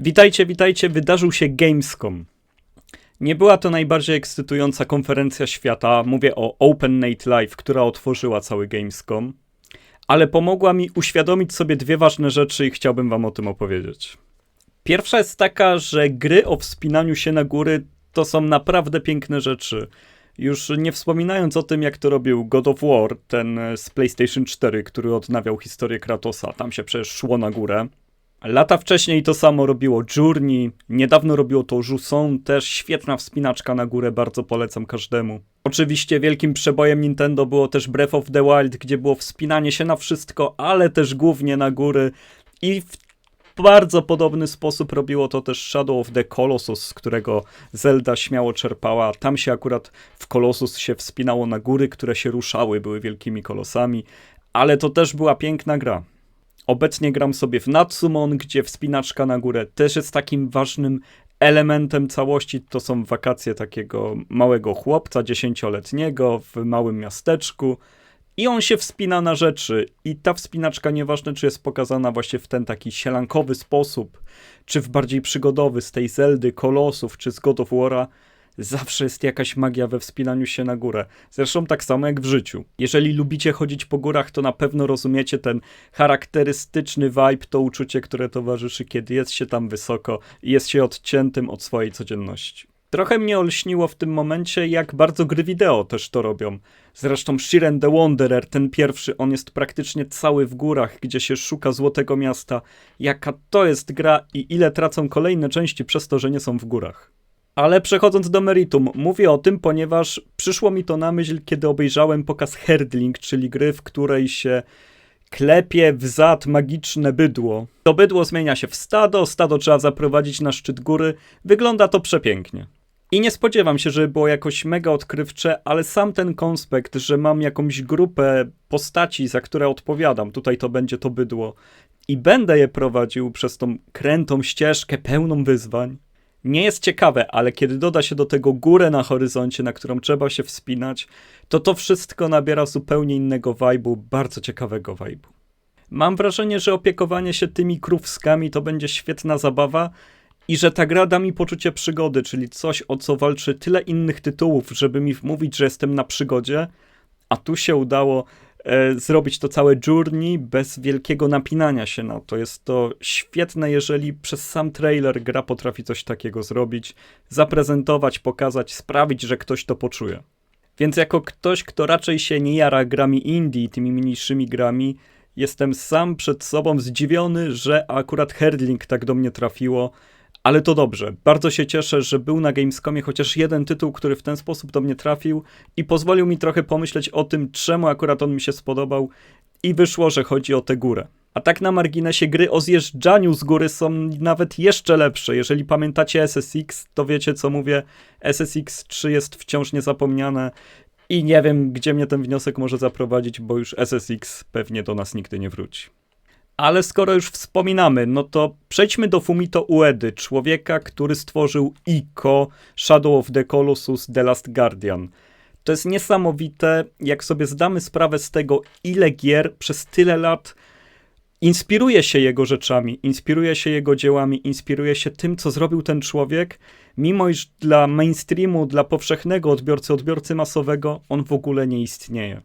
Witajcie, witajcie, wydarzył się Gamescom. Nie była to najbardziej ekscytująca konferencja świata, mówię o Open Nate Live, która otworzyła cały Gamescom, ale pomogła mi uświadomić sobie dwie ważne rzeczy i chciałbym wam o tym opowiedzieć. Pierwsza jest taka, że gry o wspinaniu się na góry to są naprawdę piękne rzeczy. Już nie wspominając o tym, jak to robił God of War, ten z PlayStation 4, który odnawiał historię Kratosa. Tam się przecież szło na górę. Lata wcześniej to samo robiło Journey, niedawno robiło to Jusson, też świetna wspinaczka na górę, bardzo polecam każdemu. Oczywiście wielkim przebojem Nintendo było też Breath of the Wild, gdzie było wspinanie się na wszystko, ale też głównie na góry i w bardzo podobny sposób robiło to też Shadow of the Colossus, z którego Zelda śmiało czerpała. Tam się akurat w Colossus się wspinało na góry, które się ruszały, były wielkimi kolosami, ale to też była piękna gra. Obecnie gram sobie w Natsumon, gdzie wspinaczka na górę też jest takim ważnym elementem całości. To są wakacje takiego małego chłopca, dziesięcioletniego w małym miasteczku. I on się wspina na rzeczy. I ta wspinaczka, nieważne czy jest pokazana właśnie w ten taki sielankowy sposób, czy w bardziej przygodowy, z tej Zeldy, Kolosów, czy z God of War'a, zawsze jest jakaś magia we wspinaniu się na górę. Zresztą tak samo jak w życiu. Jeżeli lubicie chodzić po górach, to na pewno rozumiecie ten charakterystyczny vibe, to uczucie, które towarzyszy, kiedy jest się tam wysoko i jest się odciętym od swojej codzienności. Trochę mnie olśniło w tym momencie, jak bardzo gry wideo też to robią. Zresztą Shiren the Wanderer, ten pierwszy, on jest praktycznie cały w górach, gdzie się szuka Złotego Miasta. Jaka to jest gra i ile tracą kolejne części przez to, że nie są w górach. Ale przechodząc do meritum, mówię o tym, ponieważ przyszło mi to na myśl, kiedy obejrzałem pokaz Herdling, czyli gry, w której się klepie w zad magiczne bydło. To bydło zmienia się w stado, stado trzeba zaprowadzić na szczyt góry. Wygląda to przepięknie. I nie spodziewam się, żeby było jakoś mega odkrywcze, ale sam ten konspekt, że mam jakąś grupę postaci, za które odpowiadam, tutaj to będzie to bydło, i będę je prowadził przez tą krętą ścieżkę pełną wyzwań, nie jest ciekawe, ale kiedy doda się do tego górę na horyzoncie, na którą trzeba się wspinać, to to wszystko nabiera zupełnie innego vibe'u, bardzo ciekawego vibe'u. Mam wrażenie, że opiekowanie się tymi krówskami to będzie świetna zabawa i że ta gra da mi poczucie przygody, czyli coś, o co walczy tyle innych tytułów, żeby mi wmówić, że jestem na przygodzie, a tu się udało zrobić to całe journey bez wielkiego napinania się na to. Jest to świetne, jeżeli przez sam trailer gra potrafi coś takiego zrobić, zaprezentować, pokazać, sprawić, że ktoś to poczuje. Więc jako ktoś, kto raczej się nie jara grami indie, tymi mniejszymi grami, jestem sam przed sobą zdziwiony, że akurat Herdling tak do mnie trafiło, ale to dobrze. Bardzo się cieszę, że był na Gamescomie chociaż jeden tytuł, który w ten sposób do mnie trafił i pozwolił mi trochę pomyśleć o tym, czemu akurat on mi się spodobał i wyszło, że chodzi o tę górę. A tak na marginesie gry o zjeżdżaniu z góry są nawet jeszcze lepsze. Jeżeli pamiętacie SSX, to wiecie co mówię. SSX 3 jest wciąż niezapomniane i nie wiem, gdzie mnie ten wniosek może zaprowadzić, bo już SSX pewnie do nas nigdy nie wróci. Ale skoro już wspominamy, no to przejdźmy do Fumito Uedy, człowieka, który stworzył Ico, Shadow of the Colossus, The Last Guardian. To jest niesamowite, jak sobie zdamy sprawę z tego, ile gier przez tyle lat inspiruje się jego rzeczami, inspiruje się jego dziełami, inspiruje się tym, co zrobił ten człowiek, mimo iż dla mainstreamu, dla powszechnego odbiorcy, odbiorcy masowego, on w ogóle nie istnieje.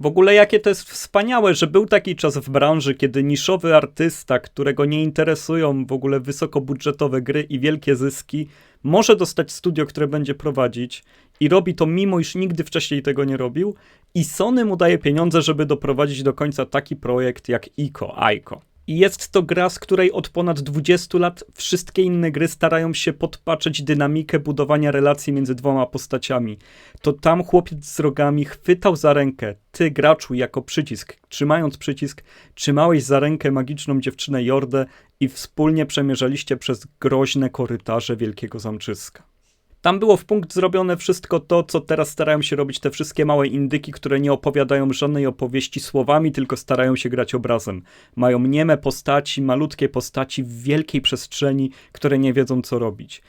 W ogóle jakie to jest wspaniałe, że był taki czas w branży, kiedy niszowy artysta, którego nie interesują w ogóle wysokobudżetowe gry i wielkie zyski, może dostać studio, które będzie prowadzić i robi to mimo, iż nigdy wcześniej tego nie robił i Sony mu daje pieniądze, żeby doprowadzić do końca taki projekt jak Ico, Aiko. I jest to gra, z której od ponad 20 lat wszystkie inne gry starają się podpatrzeć dynamikę budowania relacji między dwoma postaciami. To tam chłopiec z rogami chwytał za rękę, ty graczu jako przycisk. Trzymając przycisk, trzymałeś za rękę magiczną dziewczynę Jordę i wspólnie przemierzaliście przez groźne korytarze wielkiego zamczyska. Tam było w punkt zrobione wszystko to, co teraz starają się robić te wszystkie małe indyki, które nie opowiadają żadnej opowieści słowami, tylko starają się grać obrazem. Mają nieme postaci, malutkie postaci w wielkiej przestrzeni, które nie wiedzą co robić.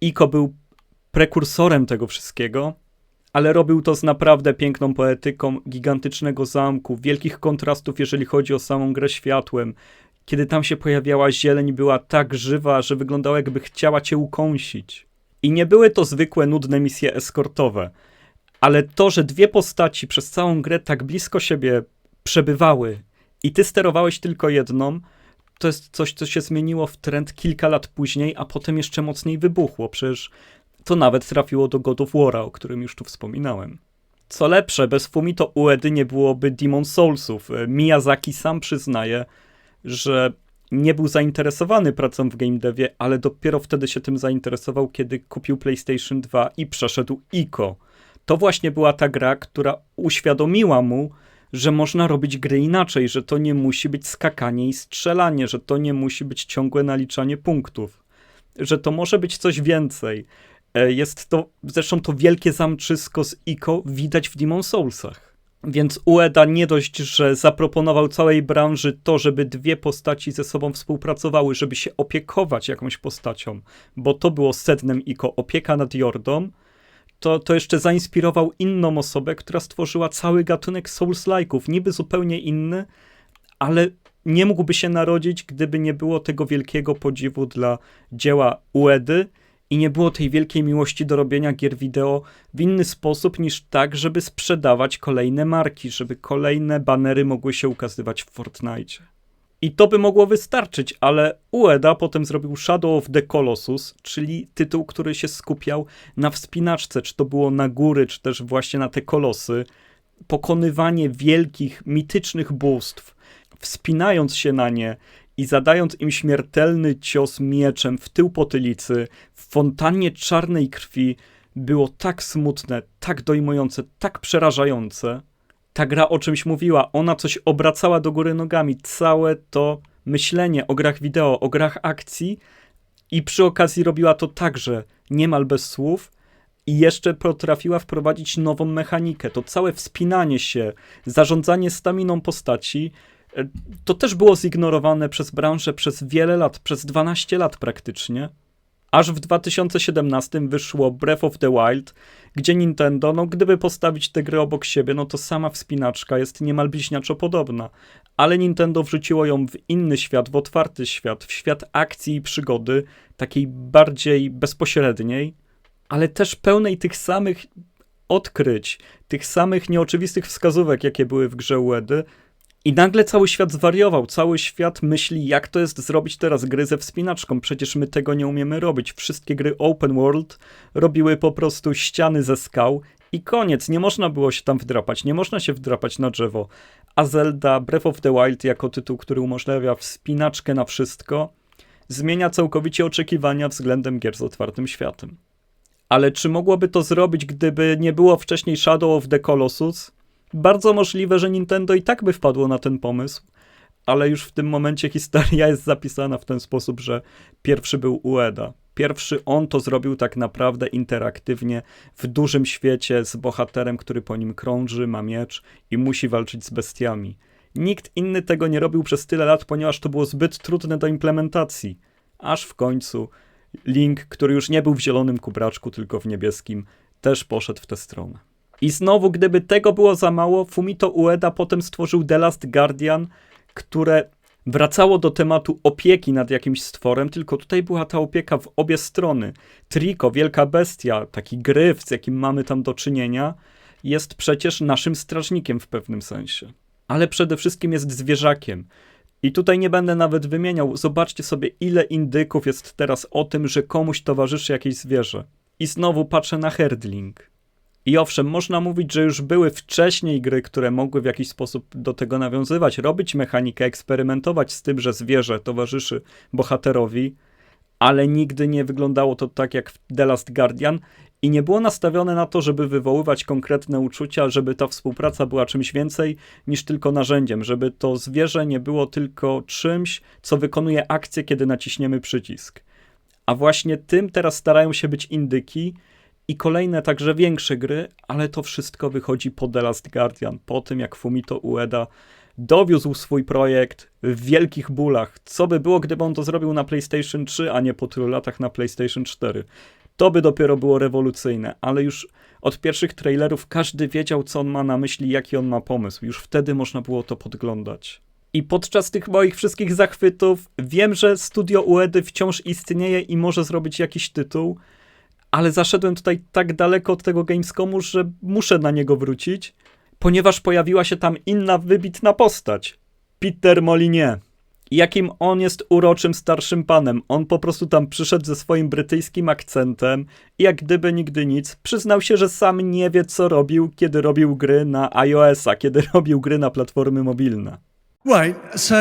Iko był prekursorem tego wszystkiego, ale robił to z naprawdę piękną poetyką gigantycznego zamku, wielkich kontrastów, jeżeli chodzi o samą grę światłem, kiedy tam się pojawiała zieleń, była tak żywa, że wyglądała jakby chciała cię ukąsić. I nie były to zwykłe, nudne misje eskortowe, ale to, że dwie postaci przez całą grę tak blisko siebie przebywały i ty sterowałeś tylko jedną, to jest coś, co się zmieniło w trend kilka lat później, a potem jeszcze mocniej wybuchło. Przecież to nawet trafiło do God of War'a, o którym już tu wspominałem. Co lepsze, bez Fumito Uedy nie byłoby Demon Soulsów. Miyazaki sam przyznaje, że nie był zainteresowany pracą w game devie, ale dopiero wtedy się tym zainteresował, kiedy kupił PlayStation 2 i przeszedł ICO. To właśnie była ta gra, która uświadomiła mu, że można robić gry inaczej, że to nie musi być skakanie i strzelanie, że to nie musi być ciągłe naliczanie punktów, że to może być coś więcej. E, jest to, zresztą to wielkie zamczysko z ICO widać w Demon Soulsach. Więc Ueda nie dość, że zaproponował całej branży to, żeby dwie postaci ze sobą współpracowały, żeby się opiekować jakąś postacią, bo to było sednem ICO, opieka nad Jordą, to, to jeszcze zainspirował inną osobę, która stworzyła cały gatunek Souls-like'ów, niby zupełnie inny, ale nie mógłby się narodzić, gdyby nie było tego wielkiego podziwu dla dzieła Uedy i nie było tej wielkiej miłości do robienia gier wideo w inny sposób niż tak, żeby sprzedawać kolejne marki, żeby kolejne banery mogły się ukazywać w Fortnite. I to by mogło wystarczyć, ale Ueda potem zrobił Shadow of the Colossus, czyli tytuł, który się skupiał na wspinaczce, czy to było na góry, czy też właśnie na te kolosy. Pokonywanie wielkich, mitycznych bóstw, wspinając się na nie i zadając im śmiertelny cios mieczem w tył potylicy, w fontannie czarnej krwi, było tak smutne, tak dojmujące, tak przerażające ta gra o czymś mówiła, ona coś obracała do góry nogami. Całe to myślenie o grach wideo, o grach akcji i przy okazji robiła to także niemal bez słów i jeszcze potrafiła wprowadzić nową mechanikę. To całe wspinanie się, zarządzanie staminą postaci, to też było zignorowane przez branżę przez wiele lat, przez 12 lat praktycznie. Aż w 2017 wyszło Breath of the Wild, gdzie Nintendo, no gdyby postawić te gry obok siebie, no to sama wspinaczka jest niemal bliźniaczo podobna. Ale Nintendo wrzuciło ją w inny świat, w otwarty świat, w świat akcji i przygody, takiej bardziej bezpośredniej, ale też pełnej tych samych odkryć, tych samych nieoczywistych wskazówek, jakie były w grze Łedy, i nagle cały świat zwariował, cały świat myśli, jak to jest zrobić teraz gry ze wspinaczką. Przecież my tego nie umiemy robić. Wszystkie gry open world robiły po prostu ściany ze skał i koniec. Nie można było się tam wdrapać, nie można się wdrapać na drzewo. A Zelda Breath of the Wild, jako tytuł, który umożliwia wspinaczkę na wszystko, zmienia całkowicie oczekiwania względem gier z otwartym światem. Ale czy mogłoby to zrobić, gdyby nie było wcześniej Shadow of the Colossus? Bardzo możliwe, że Nintendo i tak by wpadło na ten pomysł, ale już w tym momencie historia jest zapisana w ten sposób, że pierwszy był Ueda. Pierwszy on to zrobił tak naprawdę interaktywnie w dużym świecie z bohaterem, który po nim krąży, ma miecz i musi walczyć z bestiami. Nikt inny tego nie robił przez tyle lat, ponieważ to było zbyt trudne do implementacji. Aż w końcu Link, który już nie był w zielonym kubraczku, tylko w niebieskim, też poszedł w tę stronę. I znowu, gdyby tego było za mało, Fumito Ueda potem stworzył The Last Guardian, które wracało do tematu opieki nad jakimś stworem, tylko tutaj była ta opieka w obie strony. Triko, wielka bestia, taki gryf, z jakim mamy tam do czynienia, jest przecież naszym strażnikiem w pewnym sensie. Ale przede wszystkim jest zwierzakiem. I tutaj nie będę nawet wymieniał, zobaczcie sobie, ile indyków jest teraz o tym, że komuś towarzyszy jakieś zwierzę. I znowu patrzę na herdling. I owszem, można mówić, że już były wcześniej gry, które mogły w jakiś sposób do tego nawiązywać, robić mechanikę, eksperymentować z tym, że zwierzę towarzyszy bohaterowi, ale nigdy nie wyglądało to tak jak w The Last Guardian i nie było nastawione na to, żeby wywoływać konkretne uczucia, żeby ta współpraca była czymś więcej niż tylko narzędziem, żeby to zwierzę nie było tylko czymś, co wykonuje akcję, kiedy naciśniemy przycisk. A właśnie tym teraz starają się być indyki, i kolejne także większe gry, ale to wszystko wychodzi po The Last Guardian, po tym jak Fumito Ueda dowiózł swój projekt w wielkich bólach. Co by było, gdyby on to zrobił na PlayStation 3, a nie po tylu latach na PlayStation 4? To by dopiero było rewolucyjne, ale już od pierwszych trailerów każdy wiedział, co on ma na myśli, jaki on ma pomysł. Już wtedy można było to podglądać. I podczas tych moich wszystkich zachwytów wiem, że studio Uedy wciąż istnieje i może zrobić jakiś tytuł, ale zaszedłem tutaj tak daleko od tego Gamescomu, że muszę na niego wrócić, ponieważ pojawiła się tam inna wybitna postać. Peter Molinie. Jakim on jest uroczym starszym panem. On po prostu tam przyszedł ze swoim brytyjskim akcentem i jak gdyby nigdy nic, przyznał się, że sam nie wie co robił, kiedy robił gry na iOS-a, kiedy robił gry na platformy mobilne. Right, so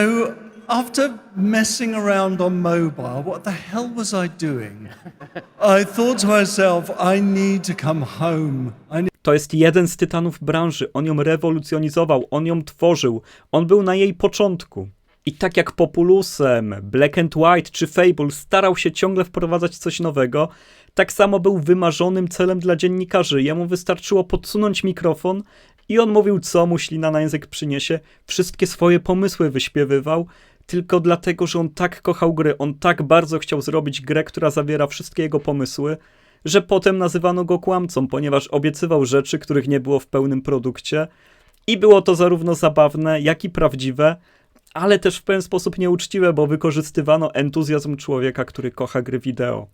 after messing around on mobile, what the hell was I doing? I thought to myself, I need to come home. I need To jest jeden z tytanów branży. On ją rewolucjonizował, on ją tworzył, on był na jej początku. I tak jak Populusem, Black and White czy Fable starał się ciągle wprowadzać coś nowego, tak samo był wymarzonym celem dla dziennikarzy. Jemu wystarczyło podsunąć mikrofon i on mówił, co mu ślina na język przyniesie. Wszystkie swoje pomysły wyśpiewywał, tylko dlatego, że on tak kochał gry, on tak bardzo chciał zrobić grę, która zawiera wszystkie jego pomysły, że potem nazywano go kłamcą, ponieważ obiecywał rzeczy, których nie było w pełnym produkcie. I było to zarówno zabawne, jak i prawdziwe, ale też w pewien sposób nieuczciwe, bo wykorzystywano entuzjazm człowieka, który kocha gry wideo.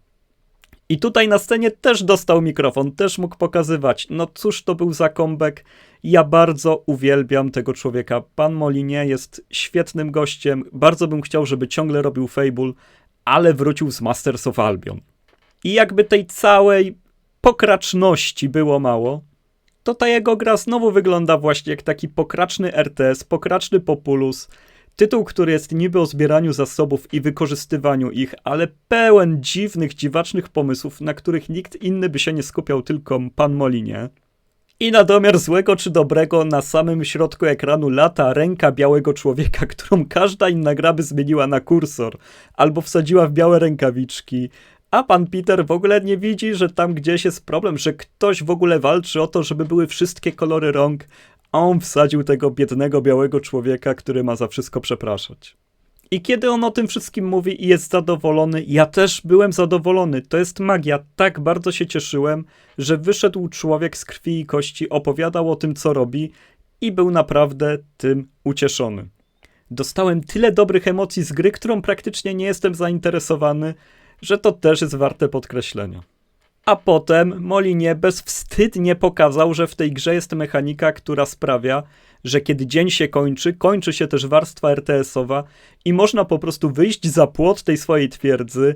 I tutaj na scenie też dostał mikrofon, też mógł pokazywać. No cóż to był za comeback. Ja bardzo uwielbiam tego człowieka. Pan Molinie jest świetnym gościem. Bardzo bym chciał, żeby ciągle robił Fable, ale wrócił z Masters of Albion. I jakby tej całej pokraczności było mało, to ta jego gra znowu wygląda właśnie jak taki pokraczny RTS, pokraczny Populus. Tytuł, który jest niby o zbieraniu zasobów i wykorzystywaniu ich, ale pełen dziwnych, dziwacznych pomysłów, na których nikt inny by się nie skupiał, tylko pan Molinie. I na domiar złego czy dobrego, na samym środku ekranu lata ręka białego człowieka, którą każda inna gra by zmieniła na kursor, albo wsadziła w białe rękawiczki. A pan Peter w ogóle nie widzi, że tam gdzieś jest problem, że ktoś w ogóle walczy o to, żeby były wszystkie kolory rąk, on wsadził tego biednego białego człowieka, który ma za wszystko przepraszać. I kiedy on o tym wszystkim mówi i jest zadowolony, ja też byłem zadowolony. To jest magia. Tak bardzo się cieszyłem, że wyszedł człowiek z krwi i kości, opowiadał o tym, co robi i był naprawdę tym ucieszony. Dostałem tyle dobrych emocji z gry, którą praktycznie nie jestem zainteresowany, że to też jest warte podkreślenia. A potem Molinie bezwstydnie pokazał, że w tej grze jest mechanika, która sprawia, że kiedy dzień się kończy, kończy się też warstwa RTS-owa i można po prostu wyjść za płot tej swojej twierdzy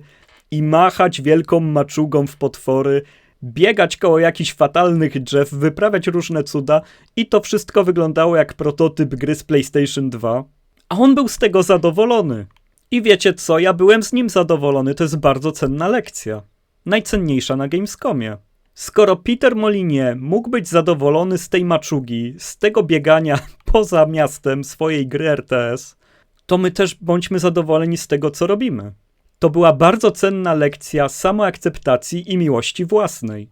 i machać wielką maczugą w potwory, biegać koło jakichś fatalnych drzew, wyprawiać różne cuda i to wszystko wyglądało jak prototyp gry z PlayStation 2. A on był z tego zadowolony. I wiecie co, ja byłem z nim zadowolony, to jest bardzo cenna lekcja. Najcenniejsza na Gamescomie. Skoro Peter Molinie mógł być zadowolony z tej maczugi, z tego biegania poza miastem swojej gry RTS, to my też bądźmy zadowoleni z tego, co robimy. To była bardzo cenna lekcja samoakceptacji i miłości własnej.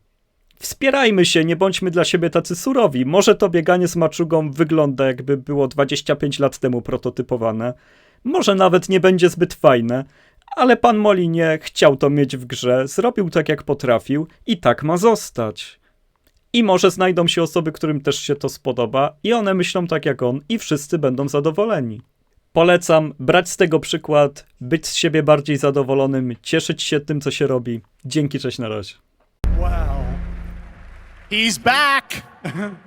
Wspierajmy się, nie bądźmy dla siebie tacy surowi. Może to bieganie z maczugą wygląda jakby było 25 lat temu prototypowane. Może nawet nie będzie zbyt fajne, ale pan Molinie chciał to mieć w grze, zrobił tak jak potrafił i tak ma zostać. I może znajdą się osoby, którym też się to spodoba i one myślą tak jak on i wszyscy będą zadowoleni. Polecam brać z tego przykład, być z siebie bardziej zadowolonym, cieszyć się tym, co się robi. Dzięki, cześć, na razie. wow. He's back.